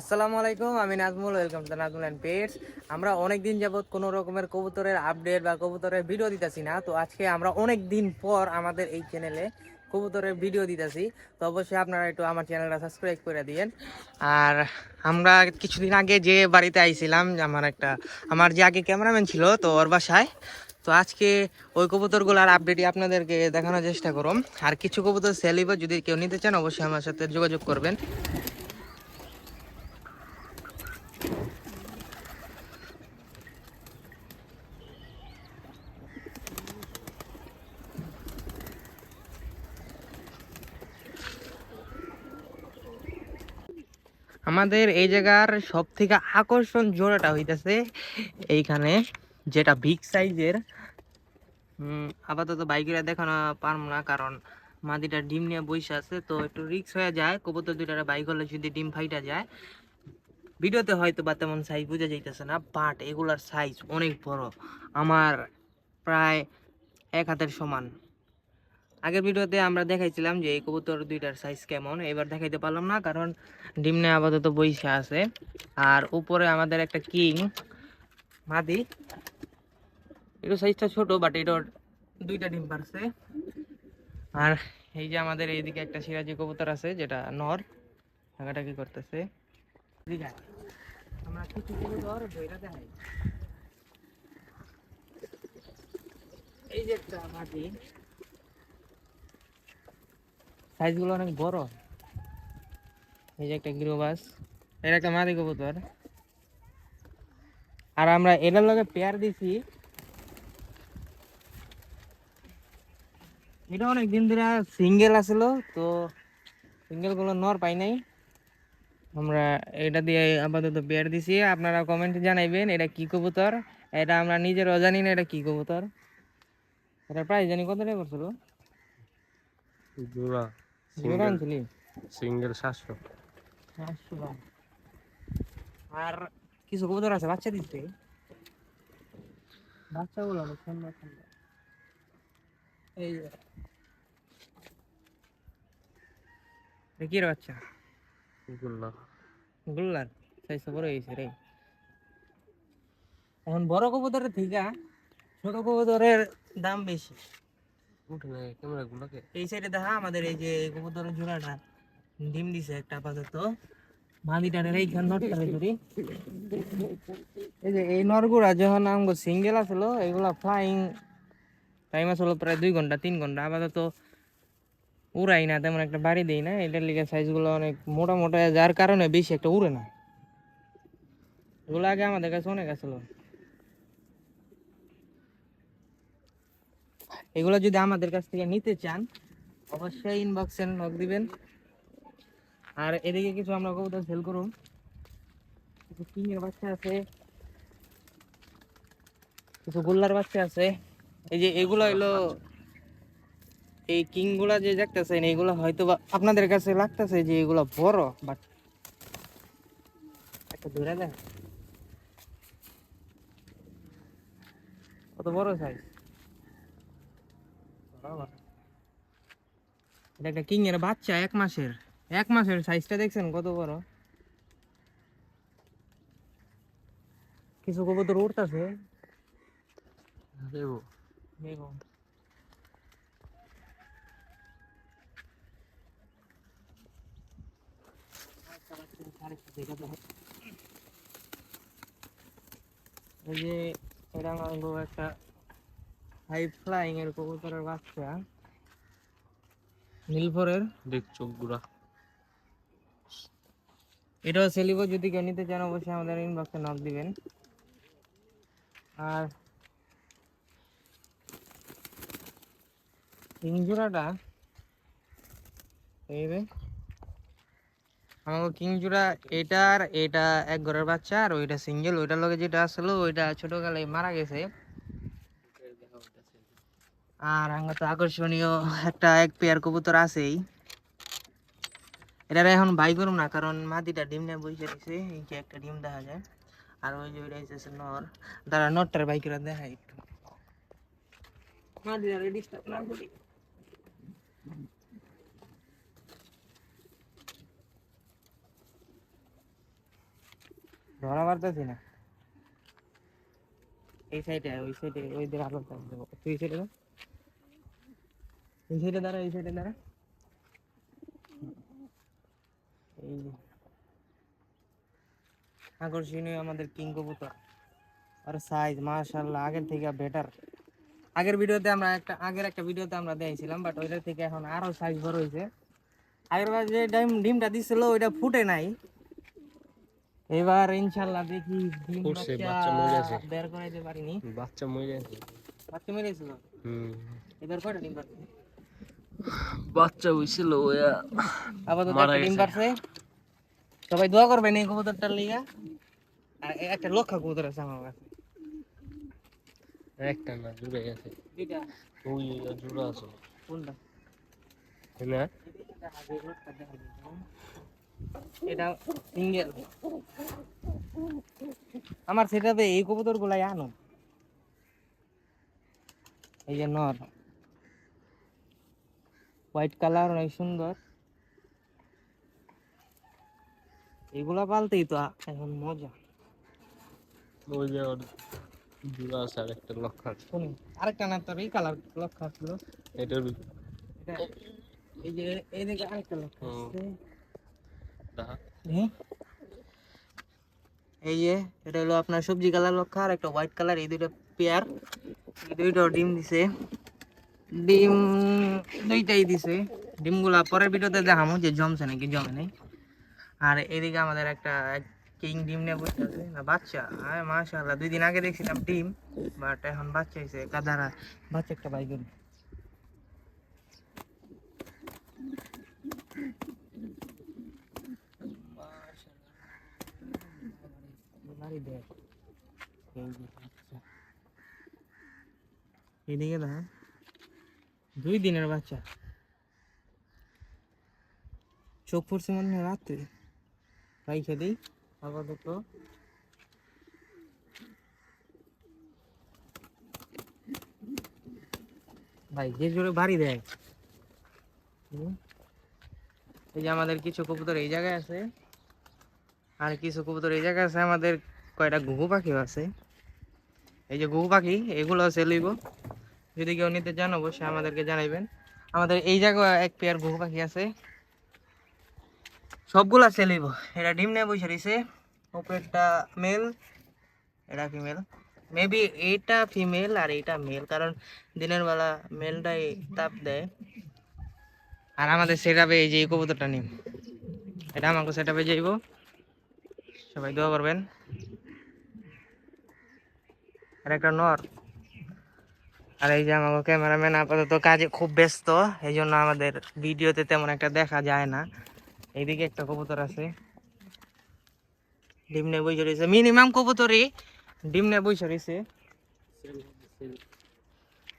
আসসালামু আলাইকুম, আমি Nazmul welcome to Nazmul and pets আমরা অনেক দিন যাবত কোনো রকমের কবুতরের আপডেট বা কবুতরের ভিডিও দিতেছি না, তো আজকে আমরা অনেক দিন পর আমাদের এই চ্যানেলে কবুতরের ভিডিও দিতেছি। তো অবশ্যই আপনারা একটু আমার চ্যানেলটা সাবস্ক্রাইব করে দিয়েন। আর আমরা কিছুদিন আগে যে বাড়িতে আইছিলাম, আমার একটা, আমার যে আগে ক্যামেরাম্যান ছিল, তো ওর বাসায়। তো আজকে ওই কবুতরগুলোর আপডেটই আপনাদেরকে দেখানোর চেষ্টা করুন আর কিছু কবুতর সেলিব যদি কেউ নিতে চান, অবশ্যই আমার সাথে যোগাযোগ করবেন। আমাদের এই জায়গার সব থেকে আকর্ষণ জোড়াটা হইতেছে এইখানে, যেটা বিগ সাইজের আপাতত বাইকেরা দেখানো পারম না, কারণ মাদিটা ডিম নিয়ে বসে আছে, তো একটু রিক্স হয়ে যায়। কবুতর দুইটা বাইক হলে যদি ডিম ফাইটা যায়, ভিডিওতে হয়তো বা তেমন সাইজ বোঝা যাইতেছে না বাট এগুলার সাইজ অনেক বড়। আমার প্রায় এক হাতের সমান। আগের ভিডিওতে আমরা দেখাইছিলাম যে এই কবুতর দুইটার সাইজ কেমন, এবার দেখাইতে পারলাম না, কারণ ডিমনে আপাতত বইসে আছে। আর উপরে আমাদের একটা কিং, মাদি। এটা সাইজটা ছোট বাট এটার দুইটা ডিম পারছে। আর এই যে আমাদের এইদিকে একটা সিরাজি কবুতর আছে, যেটা নর টাকাটা কি করতেছে এই যে একটা মাটি সাইজগুলো অনেক বড়। এই যে একটা গৃহবাস, এর একটা মাদি কবুতর। আর আমরা এটার লগে পেয়ার দিছি। এটা অনেক দিন ধরে সিঙ্গেল আসলো, তো সিঙ্গেলগুলো নর পাই নাই। আমরা এটা দিয়ে আপাতত পেয়ার দিছি। আপনারা কমেন্টে জানাইবেন এটা কি কবুতর, এটা আমরা নিজেরও জানি না এটা কি কবুতর। এটা প্রাইস জানি কত টাকা করছিল জোড়া। সিঙ্গেল সাতশো। আর কিছু কবুতর আছে বাচ্চা দিচ্ছে বাচ্চাগুলো অনেক সুন্দর সুন্দর এই এটা বাচ্চা গুল্লা গুল্লার সাইজ বড় হয়েছে রে এখন বড় কবুতরের থেকে ছোট কবুতরের দাম বেশি উঠে না ক্যামেরা গুলোকে এই সাইডে দেখা আমাদের এই যে কবুতরের জোড়াটা ডিম দিছে একটা আপাতত। মাদিটার এইখান নটটারে ধরি। এই যে এই নরগুড়া যখন আমগো সিঙ্গেল আসলো এগুলা ফ্লাইং টাইম আসলো প্রায় দুই ঘণ্টা তিন ঘণ্টা। আপাতত উড়াই না তেমন একটা বাড়ি দেই না। এটার লিগে সাইজগুলো অনেক মোটা মোটা যার কারণে বেশি একটা উড়ে না। এগুলো আগে আমাদের কাছে অনেক আসলো। এগুলো যদি আমাদের কাছ থেকে নিতে চান, অবশ্যই ইনবক্সে নক দিবেন। আর এদিকে কিছু আমরা কবুতর সেল করুন। কিছু কিং এর বাচ্চা আছে। কিছু গোল্লার বাচ্চা আছে। এই যে এগুলো হইল, এই কিংগুলা যে দেখতেছেন, এগুলো হয়তো বা আপনাদের কাছে লাগতেছে যে এগুলো বড় বাট একটা ধরে দেখ কত বড় সাইজ এটা একটা কিং এর বাচ্চা এক মাসের। এক মাসের সাইজটা দেখছেন কত বড়? কিছু কবুতর উঠতেছে দেবো এই যে এটা আমার একটা হাই ফ্লাইং এর কবুতরের বাচ্চা। নীলফরের। দেখ চোখ গুড়া। এটাও সেলিব যদি কেউ নিতে চান অবশ্যই আমাদের ইনবক্সে নক দিবেন। আর কিংজোড়াটা এই যে আমাকে কিংজোড়া এটার এটা এক ঘরের বাচ্চা আর ওইটা সিঙ্গেল ওইটার লগে যেটা আসলো ওইটা ছোটকালে মারা গেছে। আর আমার তো আকর্ষণীয় একটা এক পেয়ার কবুতর আছেই। এটার এখন বাই করুম না, কারণ মাদিটা ডিম নিয়ে বসে রয়েছে এই যে একটা ডিম দেখা যায়। আর ওই যে ওইটা হচ্ছে নর। তারা নরটার বাই করে দেখায় একটু। ধরা পারতেছি না। এই সাইডে ওই সাইডে ওই দিকে আলো তুই সাইডে এই সাইডে দাঁড়া এই সাইডে দাঁড়া। এই যে। আকর্ষণীয় আমাদের কিং কবুতর। আর সাইজ মাশাআল্লাহ আগের থেকে বেটার আগের ভিডিওতে আমরা একটা আগের একটা ভিডিওতে আমরা দিয়েছিলাম বাট ওইটা থেকে এখন আরও সাইজ বড় হয়েছে আগের বার যে ডিম ডিমটা দিছিল ওইটা ফুটে নাই। এবার ইনশাল্লাহ দেখি ডিম বাচ্চা মরে গেছে। বের করাইতে পারিনি। বাচ্চা মরে আছে বাচ্চা মেরেছিল হুম। এবার কয়টা ডিম পারছে বাচ্চা হইছিল ওয়া আপাতত একটা ডিম পারছে। সবাই দোয়া করবেন এই কবুতরটার লিগা। আর একটা লক্ষা কবুতর আছে আমার কাছে। একটা না জুড়ে গেছে। ওই জুড়া আছে। কোনটা? না। এটা সিঙ্গেল। আমার সেটাতে এই কবুতর গুলাই আনো এই যে নর। হোয়াইট কালার অনেক সুন্দর। এগুলা পালতেই তো এখন মজা। ওই যে ওর জুড়া আছে আর একটা লক্ষ আছে। শুনি আরেকটা না তোর এই কালার লক্ষ্য আসলো এটার ভি- এই যে আরেকটা এই যে এটা হলো আপনার সবজি কালার লক্ষ্য আর একটা হোয়াইট কালার এই দুইটা পেয়ার। এই দুইটা ডিম দিছে। ডিম দুইটাই দিছে। ডিমগুলা পরের ভিডিওতে দেখামো যে জমছে নাকি, জমে নাই। আর এদিকে আমাদের একটা কিং ডিম নিয়ে বসে আছে, না বাচ্চা। হ্যাঁ মাশাআল্লাহ, দুই দিন আগে দেখছিলাম ডিম বাট এখন বাচ্চা হয়েছে কাদারা বাচ্চা একটা দেখ যে বাচ্চা। এদিকে না দুই দিনের বাচ্চা। চোখ পড়ছে মনে হয় রাত্রে। রাইখে দিই। আপাতত। ভাই, যে জোরে বাড়ি দেয়। এই যে আমাদের কিছু কবুতর এই জায়গায় আছে। আর কিছু কবুতর এই জায়গায় আছে, আমাদের কয়টা ঘুঘু পাখিও আছে। এই যে ঘুঘু পাখি, এগুলো আছে লইব। যদি কেউ নিতে চান, অবশ্যই আমাদেরকে জানাইবেন। আমাদের এই জায়গায় এক পেয়ার ঘুঘু পাখি আছে। সবগুলা সেলিব এটা ডিম নিয়ে বসে রয়েছে। উপরেরটা মেল এটা ফিমেল মেবি এইটা ফিমেল আর এইটা মেল কারণ দিনের বেলা মেলটাই তাপ দেয়। আর আমাদের সেটাপে এই যে কবুতরটা নিম। এটা আমাকে সেটাপে যাইব সবাই দোয়া করবেন। আর একটা নর। আর এই যে আমাকে ক্যামেরাম্যান আপাতত কাজে খুব ব্যস্ত এই জন্য আমাদের ভিডিওতে তেমন একটা দেখা যায় না। এইদিকে একটা কবুতর আছে। ডিম নিয়ে বসে রয়েছে। মিনিমাম কবুতরই ডিম নিয়ে বসে রয়েছে।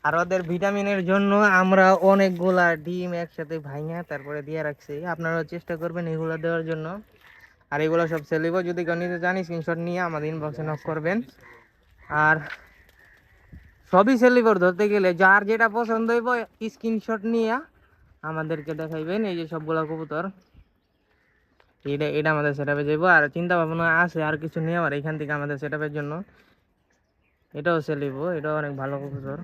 আর ওদের ভিটামিনের জন্য আমরা অনেকগুলা ডিম একসাথে ভাঙা তারপরে দিয়ে রাখছি। আপনারাও চেষ্টা করবেন এগুলো দেওয়ার জন্য। আর এগুলো সব সেলিব যদি কেউ নিতে চান স্ক্রিনশট নিয়ে আমাদের ইনবক্সে নক করবেন। আর সবই সেলিবর ধরতে গেলে যার যেটা পছন্দ হইব স্ক্রিনশট নিয়ে আমাদেরকে দেখাইবেন, এই যে সবগুলা কবুতর। এটা এটা আমাদের সেটাপে যাইব। আর চিন্তা ভাবনা আছে আর কিছু নেওয়ার এখান থেকে আমাদের সেটাপের জন্য। এটাও সেলিব এটাও অনেক ভালো কবুতর।